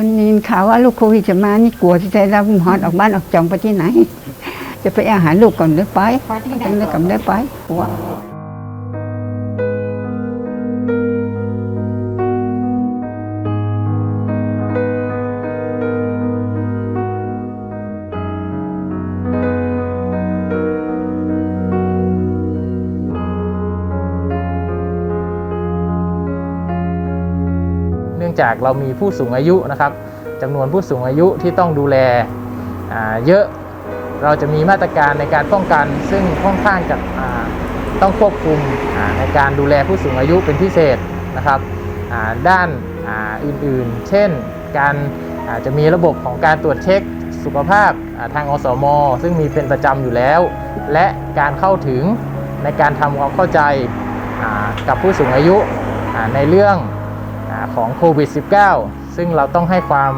พิ่นนินข่าวว่าลูกโควิดจะมานี่กลัวที่ใจเราหอดออกบ้านออกจองไปที่ไหน จะไปอาหารลูกก่อนหรือไปไปที่ไหนกันเลยกับได้ไปกลัว เนื่องจากเรามีผู้สูงอายุนะครับจำนวนผู้สูงอายุที่ต้องดูแลเยอะเราจะมีมาตรการในการป้องกัน ซึ่งค่อนข้างจะต้องควบคุมในการดูแลผู้สูงอายุเป็นพิเศษนะครับด้านอ่าอื่นๆ เช่น การอาจะมีระบบของการตรวจเช็คสุขภาพาทางอสม ซึ่งมีเป็นประจำอยู่แล้ว และการเข้าถึงในการทำความเข้าใจากับผู้สูงอายุในเรื่อง ของโควิด -19 ซึ่งเราต้องให้ความ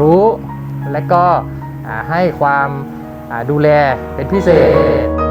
รู้และก็ให้ความดูแลเป็นพิเศษ